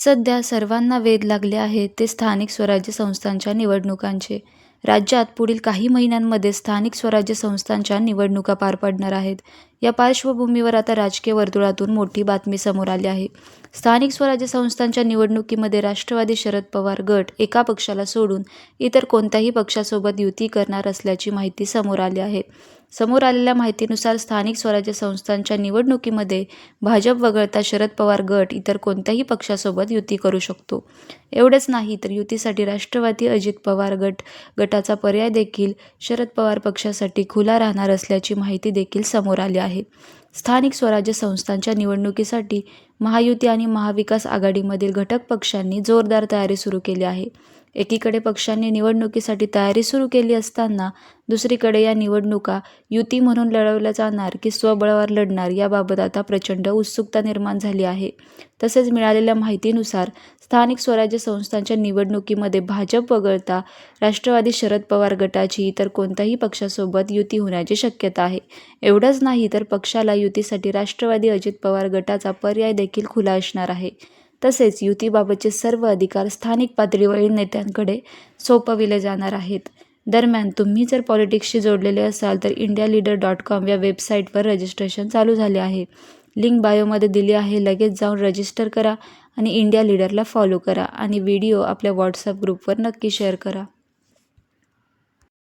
सध्या सर्वांना वेध लागले आहेत ते स्थानिक स्वराज्य संस्थांच्या निवडणुकांचे. राज्यात पुढील काही महिन्यांमध्ये स्थानिक स्वराज्य संस्थांच्या निवडणुका पार पडणार आहेत. या पार्श्वभूमीवर आता राजकीय वर्तुळातून मोठी बातमी समोर आली आहे. स्थानिक स्वराज्य संस्थांच्या निवडणुकीमध्ये राष्ट्रवादी शरद पवार गट एका पक्षाला सोडून इतर कोणत्याही पक्षासोबत युती करणार असल्याची माहिती समोर आली आहे. समोर आलेल्या माहितीनुसार स्थानिक स्वराज्य संस्थांच्या निवडणुकीमध्ये भाजप वगळता शरद पवार गट इतर कोणत्याही पक्षासोबत युती करू शकतो. एवढेच नाही तर युतीसाठी राष्ट्रवादी अजित पवार गट गटाचा पर्याय देखील शरद पवार पक्षासाठी खुला राहणार असल्याची माहिती देखील समोर आली आहे. स्थानिक स्वराज्य संस्थांच्या निवडणुकीसाठी महायुती आणि महाविकास आघाडीमधील घटक पक्षांनी जोरदार तयारी सुरू केली आहे. एकीकडे पक्षांनी निवडणुकीसाठी तयारी सुरू केली असताना दुसरीकडे या निवडणुका युती म्हणून लढवल्या जाणार की स्वबळावर लढणार याबाबत आता प्रचंड उत्सुकता निर्माण झाली आहे. तसेच मिळालेल्या माहितीनुसार स्थानिक स्वराज्य संस्थांच्या निवडणुकीमध्ये भाजप वगळता राष्ट्रवादी शरद पवार गटाची इतर कोणत्याही पक्षासोबत युती होण्याची शक्यता आहे. एवढंच नाही तर पक्षाला युतीसाठी राष्ट्रवादी अजित पवार गटाचा पर्याय देखील खुला असणार आहे. तसेच युतीबाबतचे सर्व अधिकार स्थानिक पातळीवरील नेत्यांकडे सोपविले जाणार आहेत. दरम्यान तुम्ही जर पॉलिटिक्सशी जोडलेले असाल तर इंडिया लीडर डॉट कॉम या वेबसाईटवर रजिस्ट्रेशन चालू झाले आहे. लिंक बायोमध्ये दिली आहे. लगेच जाऊन रजिस्टर करा आणि इंडिया लीडरला फॉलो करा आणि व्हिडिओ आपल्या व्हॉट्सअप ग्रुपवर नक्की शेअर करा.